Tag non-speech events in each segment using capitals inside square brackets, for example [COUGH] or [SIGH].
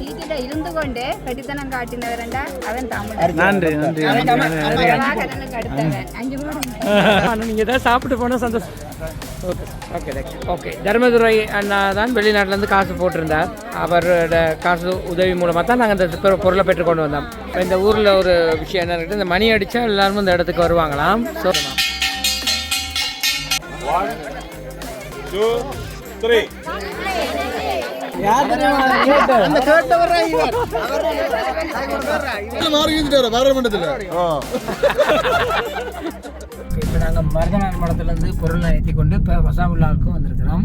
சீட்டில இருந்து கொண்டு கட்டித்தனம் காட்டினவரண்டா அவன் தமிழ். நன்றி நன்றி. பிரபாகரனுக்கு அடுத்தவன் அஞ்சு கூட [LAUGHS] நீங்கள் ஏதாவது சாப்பிட்டு போனால் சந்தோஷம். Okay okay okay. தர்மதுரை அண்ணா தான் வெளிநாட்டிலேருந்து காசு போட்டிருந்தார். அவரோட காசு உதவி மூலமாக தான் நாங்கள் இந்த பொருளை பெற்றுக்கொண்டு வந்தோம். இப்போ இந்த ஊரில் ஒரு விஷயம் என்ன இருக்குது இந்த மணி அடித்தா எல்லாரும் இந்த இடத்துக்கு வருவாங்களாம். ஸோ இப்போ நாங்கள் மருதநாள் மடத்துலேருந்து பொருளை ஏற்றி கொண்டு இப்போ வசாமுல்லாவுக்கும் வந்திருக்கிறோம்.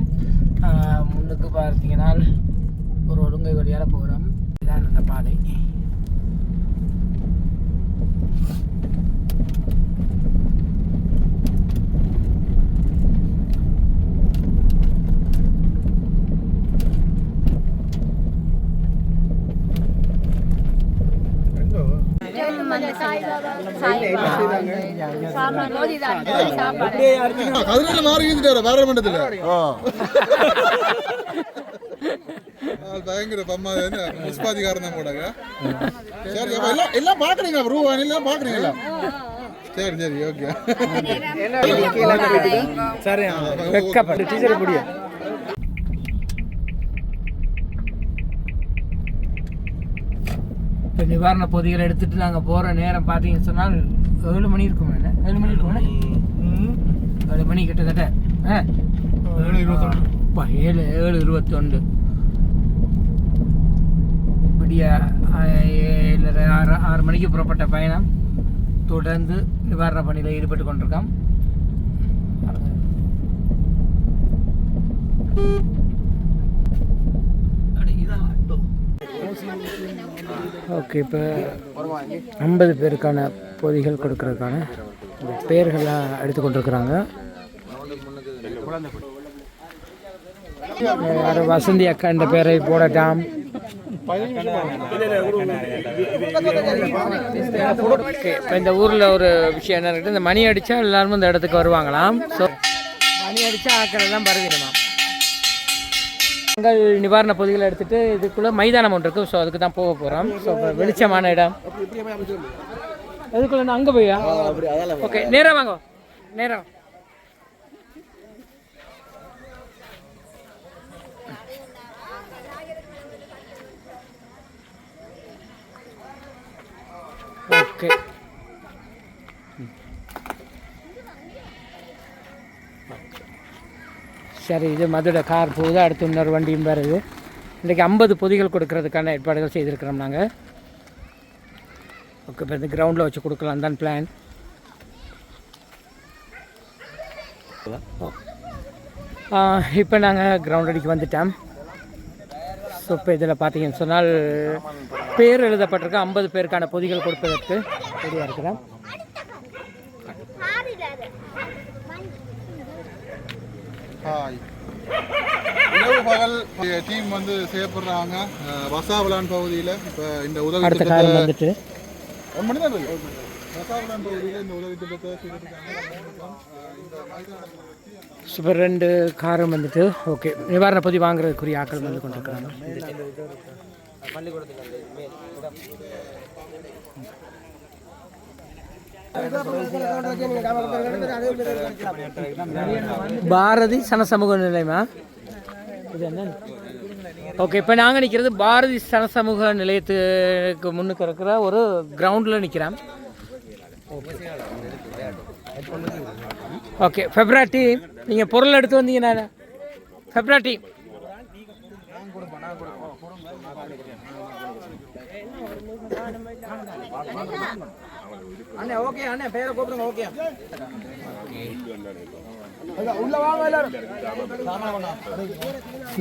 முன்னுக்கு பார்த்தீங்கன்னா ஒரு ஒழுங்கை வழியால் போகிறோம் இதான் அந்த பாதை. பாராளுமன்றத்துல ஆ, பயங்கர பம்மா என்ன புஷ்பாதிகாரம் தான் போடாங்க சரி அப்ப எல்லாம் எல்லாம் பாக்குறீங்களா ரூபா எல்லாம் பாக்குறீங்களா சரி சரி ஓகே சரி வெக்கப்பட்டு டீச்சர் முடியும் இப்போ நிவாரண பொதிகளை எடுத்துட்டு நாங்கள் போகிற நேரம் பார்த்தீங்கன்னு சொன்னால் ஏழு மணி இருக்கும் என்ன? ஏழு மணி இருக்கும் ஏழு மணி கிட்டத்தட்ட. ஆ. அப்பா, ஏழு ஏழு இருபத்தொண்டு விடிய ஏழரை ஆறு ஆறு மணிக்கு புறப்பட்ட பயணம் தொடர்ந்து நிவாரண பணியில் ஈடுபட்டு கொண்டிருக்கோம். ஓகே இப்போ ஐம்பது பேருக்கான பொதிகள் கொடுக்கறதுக்கான பெயர்கள்லாம் எடுத்து கொண்டிருக்கிறாங்க யார் வசந்தி அக்கா என்ற பேரை போடட்டாம். இப்போ இந்த ஊரில் ஒரு விஷயம் என்ன இந்த மணி அடித்தா எல்லாரும் இந்த இடத்துக்கு வருவாங்களாம். ஸோ மணி அடித்தா ஆக்கள் எல்லாம் பரவிடுமா நாங்கள் நிவாரண பொதிகளை எடுத்துகிட்டு இதுக்குள்ளே மைதானம் ஒன்று இருக்குது ஸோ அதுக்கு தான் போக போகிறோம் ஸோ வெளிச்சமான இடம். அதுக்குள்ள நான் அங்கே போயா ஓகே நேராக வாங்க. நேரம் ஓகே சரி இது மதுரை கார் போகுது அடுத்து இன்னொரு வண்டியும் வருது. இன்றைக்கி ஐம்பது பொதிகள் கொடுக்கறதுக்கான ஏற்பாடுகள் செய்திருக்கிறோம் நாங்கள் ஓகே இப்போ இந்த கிரவுண்டில் வச்சு கொடுக்கலாம் தான் பிளான் இப்போ நாங்கள் கிரவுண்ட் அடிக்கு வந்துட்டோம். ஸோ இப்போ இதில் பார்த்தீங்கன்னு சொன்னால் பேர் எழுதப்பட்டிருக்க ஐம்பது பேருக்கான பொதிகள் கொடுப்பதற்கு ரெடியாக இருக்கிறோம். இரவு பகல் டீம் வந்து செய்யப்படுறாங்க வசாவலான் பகுதியில் இப்போ இந்த உதவி திட்டத்தை வந்துட்டு. ஒரு மணி தான் இருக்கு வசாவலான் பகுதியில் இந்த உதவி திட்டத்தை சூப்பர் ரெண்டு காரும் வந்துட்டு. ஓகே. நிவாரண பொதி வாங்குறதுக்குரிய ஆட்கள் வந்து கொண்டிருக்கிறாங்க. பாரதி சனசமூக நிலையமா? இது என்ன ஓகே இப்போ நாங்கள் நிற்கிறது பாரதி சனசமூக நிலையத்துக்கு முன்னுக்கு இருக்கிற ஒரு கிரவுண்டில் நிற்கிறேன் ஓகே ஃபெப்ராட்டி நீங்கள் பொருள் எடுத்து வந்தீங்கன்னா ஃபெப்ராட்டி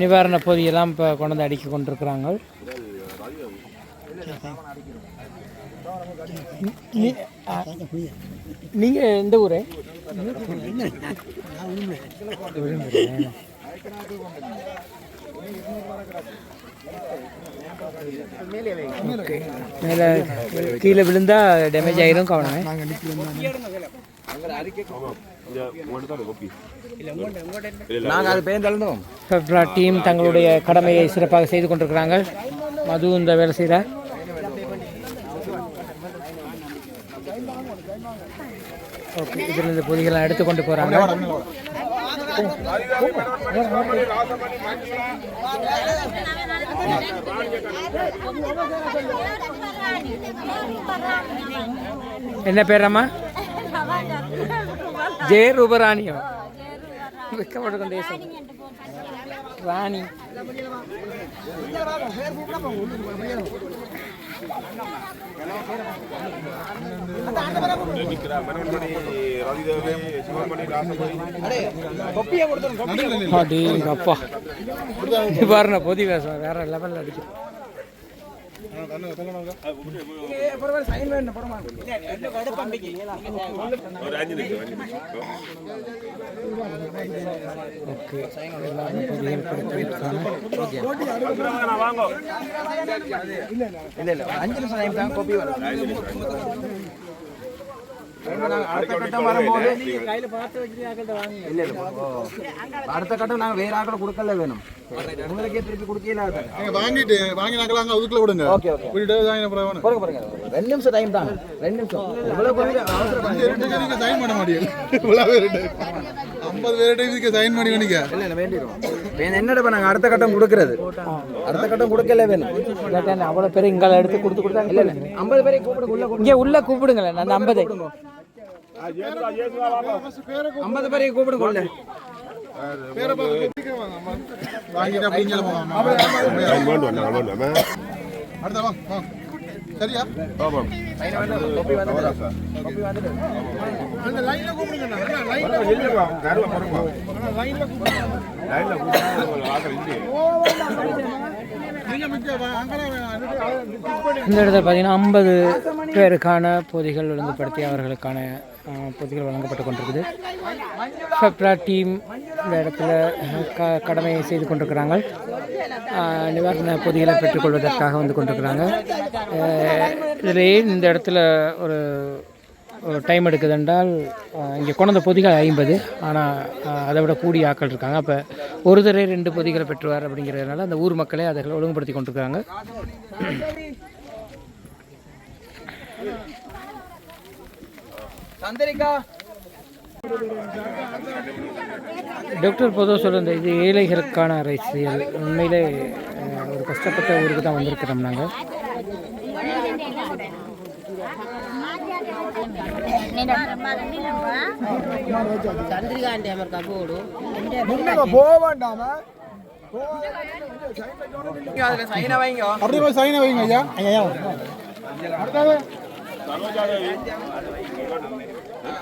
நிவாரண பொதியெல்லாம் இப்போ கொண்டு வந்து அடிக்க கொண்டிருக்கிறாங்க நீங்க எந்த ஊரு. ஓகே. மேல கீழே விழுந்தா டேமேஜ் ஆயிரும் கவனம். டீம் தங்களுடைய கடமையை சிறப்பாக செய்து கொண்டிருக்கிறாங்க. மது இந்த வேலை செய்கிற ஓகே இதில் இந்த பொதிகளை எடுத்து கொண்டு போகிறாங்க என்ன பேரம்மா ஜெய ரூபராணியோ வெக்கப்பட்டு கொண்டே. ராணி. அப்பா பாருங்க பொதி வேஷம் வேற லெவலில் அடிக்கும். ஓகே எல்லாமே கோபி வரும். அடுத்த கட்டம் நாங்க வேற ஆக்களை கொடுக்கல வேணும் உங்களுக்கே திருப்பி கொடுக்கல நீங்க வாங்கிட்டு வாங்கினாங்களா அங்க ஒதுக்கல விடுங்க ஓகே விட்டுட்டு தான் அப்புறம் வேணும் பாருங்க பாருங்க ரெண்டு நிமிஷம் டைம் தான் ரெண்டு நிமிஷம் இவ்வளவு கொஞ்சம் அவசரம் அஞ்சு ரெண்டு நீங்க சைன் பண்ண மாட்டீங்க இவ்வளவு பேருட்டு ஐம்பது பேருட்டு இதுக்கு சைன் பண்ணி வேணிக்க இல்ல இல்ல வேண்டிடும் என்னடா இப்ப நாங்க அடுத்த கட்டம் கொடுக்கறது அடுத்த கட்டம் கொடுக்கல வேணும் இல்லாட்டா அவ்வளோ பேர் இங்கே எடுத்து கொடுத்து கொடுத்தா இல்ல இல்ல. ஐம்பது பேரை கூப்பிடு உள்ள இங்கே உள்ள கூப்பிடுங்களேன் அந்த ஐம்பது. ஐம்பது பேரை கூப்பிடு உள்ள வாங்கிட்டு அப்படிங்கிற அடுத்த வாங்க வாங்க. சரியா அந்த லைன்ல கூப்பிடுங்க லைன்ல இந்த இடத்துல பார்த்தீங்கன்னா ஐம்பது பேருக்கான பொதிகள் ஒழுங்குபடுத்தி அவர்களுக்கான பொதிகள் வழங்கப்பட்டு கொண்டிருக்குது. ஃபெப்ரா டீம் இந்த இடத்துல க கடமையை செய்து கொண்டிருக்கிறாங்க. நிவாரண பொதிகளை பெற்றுக்கொள்வதற்காக வந்து கொண்டிருக்கிறாங்க. அஹ், இந்த இடத்துல ஒரு ஒரு டைம் எடுக்குது என்றால் இங்கே கொண்ட பொதிகள் ஐம்பது ஆனால் அதை விட கூடிய ஆக்கள் இருக்காங்க. அப்போ ஒரு தடவை ரெண்டு பொதிகளை பெற்றுவார் அப்படிங்கிறதுனால அந்த ஊர் மக்களே அதை ஒழுங்குபடுத்தி கொண்டிருக்காங்க. டாக்டர் பொதுவாக சொல்ல இந்த இது ஏழைகளுக்கான அரசியல். உண்மையிலே ஒரு கஷ்டப்பட்ட ஊருக்கு தான் வந்திருக்கிறோம் நாங்கள் చంద్రిగా అంటే మరి కబోడు సైన్ అయ్యా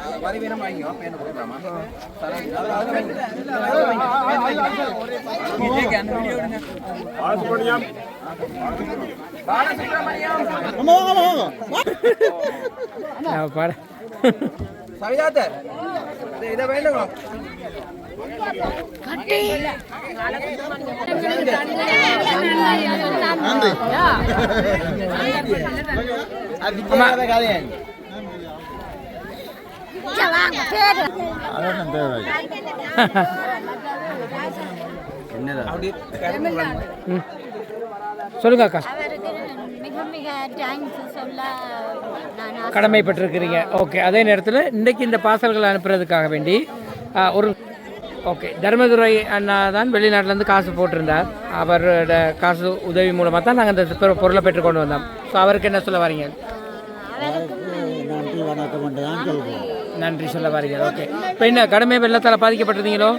வைங்க அப்படியே போய் சைனை கொடுக்கலாமா ஆமா. இதை வேண்டுங்க நன்றி ம். [LAUGHS] சொல்லுங்க அக்கா. அவருக்கு மிக மிக தேங்க்ஸ் சொல்ல நான் ஆசை- கடமைப்பட்டிருக்கிறீங்க. ஓகே அதே நேரத்தில் இன்றைக்கு இந்த பார்சல்களை அனுப்புறதுக்காக வேண்டி ஒரு ஓகே தர்மதுரை அண்ணா தான் வெளிநாட்டிலேருந்து காசு போட்டிருந்தார். அவரோட காசு உதவி மூலமாக தான் நாங்கள் இந்த பொருளை பெற்றுக்கொண்டு வந்தோம். ஸோ அவருக்கு என்ன சொல்ல வரீங்க? நன்றி சொல்ல வரீங்க. ஓகே இப்போ என்ன கடமை வெள்ளத்தால் பாதிக்கப்பட்டிருந்தீங்களோ?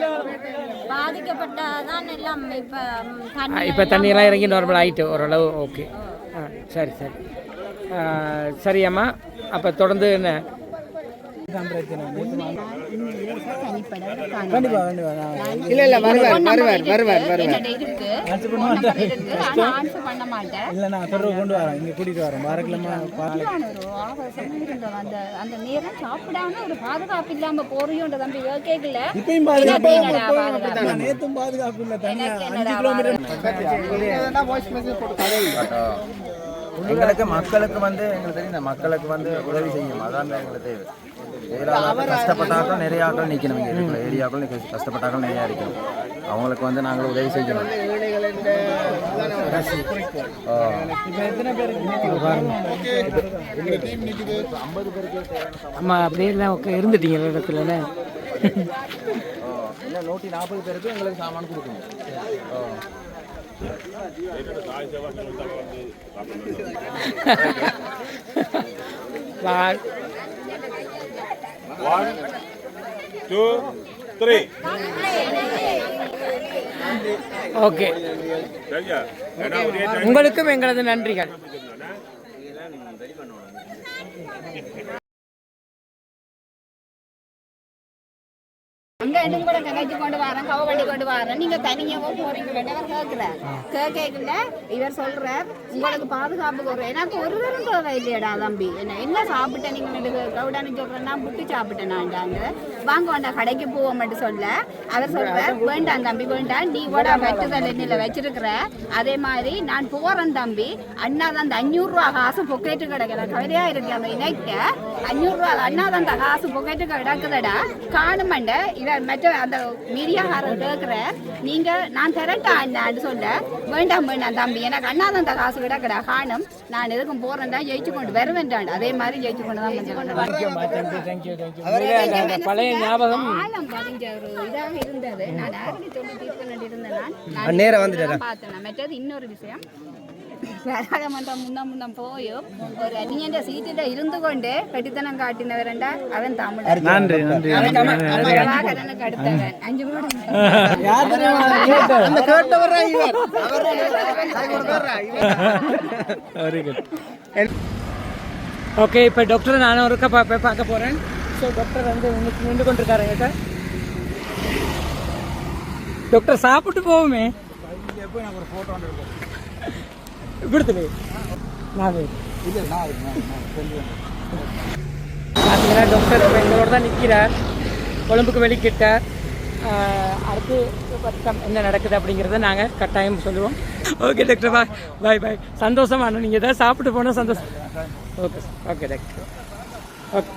இப்ப தண்ணியெல்லாம் இறங்கி நார்மல் ஆகிட்டு ஓரளவு ஓகே ஆ சரி சரி. சரி அம்மா. அப்போ தொடர்ந்து என்ன? இல்ல இல்ல வருவார் வருவார் வருவார் வருவார் இல்ல நான் தொடர்பு கொண்டு வரேன் இங்க கூட்டிட்டு வரேன் வாரக்கிழமை அந்த நேரம் சாப்பிடாம ஒரு பாதுகாப்பு இல்லாம போறியோன்ற தம்பி கேட்கல இப்பயும் பாதுகாப்பு? நேத்தும் பாதுகாப்பு இல்ல தனியா அஞ்சு கிலோமீட்டர் எங்களுக்கு மக்களுக்கு வந்து எங்களுக்கு தெரியும் இந்த மக்களுக்கு வந்து உதவி செய்யும். அதான் எங்களுக்கு தேவை. ஏரியாவில் கஷ்டப்பட்டாக்கள் நிறைய ஆக்கள் நிற்கணும் இங்கே இருக்கிற ஏரியாக்கள் கஷ்டப்பட்டாக்கள் நிறையா இருக்கணும் அவங்களுக்கு வந்து நாங்கள் உதவி செய்யணும். ஆமாம் அப்படியே இருந்துட்டீங்க இடத்துல ஏன்னா நூற்றி நாற்பது பேருக்கு எங்களுக்கு சாமான் கொடுக்கணும். வா- டூ three. ஓகே உங்களுக்கும் எங்களது நன்றிகள். ரெண்டும் கூட கதைச்சு கொண்டு வரேன் கவ பண்ணி கொண்டு வரேன் நீங்க தனியாவோ போறீங்க அவர் கேட்கிறார் கேட்கல இவர் சொல்றார் உங்களுக்கு பாதுகாப்பு குறை எனக்கு ஒரு தரம் தேவை இல்லையடா தம்பி என்ன என்ன சாப்பிட்டேன் நீங்க கவுடான்னு சொல்றேன்னா புட்டு சாப்பிட்டேன் நான்டாங்க வாங்க வேண்டா கடைக்கு போவோம் மட்டும் சொல்ல அவர் சொல்றார் வேண்டாம் தம்பி வேண்டாம் நீ கூட வெட்டுதல் எண்ணில வச்சிருக்கிற அதே மாதிரி நான் போறேன் தம்பி அண்ணா தான் அந்த அஞ்சூறு ரூபா காசு பொக்கெட்டு கிடைக்கல கவிதையா இருக்கு அந்த இணைக்க அஞ்சூறு ரூபா அண்ணா தான் அந்த காசு பொக்கெட்டு கிடக்குதடா காணுமண்ட இவர் மற்ற அந்த மீடியாக்காரர் கேட்குற நீங்க நான் தரட்டா அண்ணான்னு சொல்ல? வேண்டாம் வேண்டாம் தம்பி. எனக்கு அண்ணா தான் அந்த காசு கிடக்குடா. காணும் நான் எதுக்கும் போறேன்டா ஜெயிச்சு கொண்டு வருவேன்டான் அதே மாதிரி ஜெயிச்சு கொண்டு தான் வந்து கொண்டு பழைய ஞாபகம். ஆழம் பதிஞ்ச ஒரு இதாக இருந்தது. நான் ஆயிரத்தி இருபத்தி இருந்தேன் நான். நான் நேரா வந்துட்டேன். பார்த்தேன். மற்றது இன்னொரு விஷயம். பாராளுமன்றம் முன்னம் முன்னம் போயும் ஒரு அந்நியன்ற சீட்டில் இருந்து கொண்டு கட்டித்தனம் காட்டினவரண்டா அவன் தமிழ் நன்றி நன்றி பிரபாகரனுக்கு அடுத்தவன் அஞ்சு ஓகே இப்போ டாக்டர் நானும் ஒருக்கா பா போய் பார்க்க போகிறேன் ஸோ டாக்டர் வந்து இன்னைக்கு நின்று கொண்டிருக்காருங்க சார் டாக்டர் சாப்பிட்டு போவோமே இப்படி நான் பார்த்தீங்கன்னா டாக்டர் இப்போ எங்களோட தான் நிற்கிறார் கொழும்புக்கு வெளிக்கிட்ட அடுத்து பக்கம் என்ன நடக்குது அப்படிங்கிறத நாங்கள் கட்டாயம் சொல்லுவோம். ஓகே டாக்டர் பாய் பாய் பாய் சந்தோஷமா நீங்கள் எதாவது சாப்பிட்டு போனால் சந்தோஷம். Okay okay doctor okay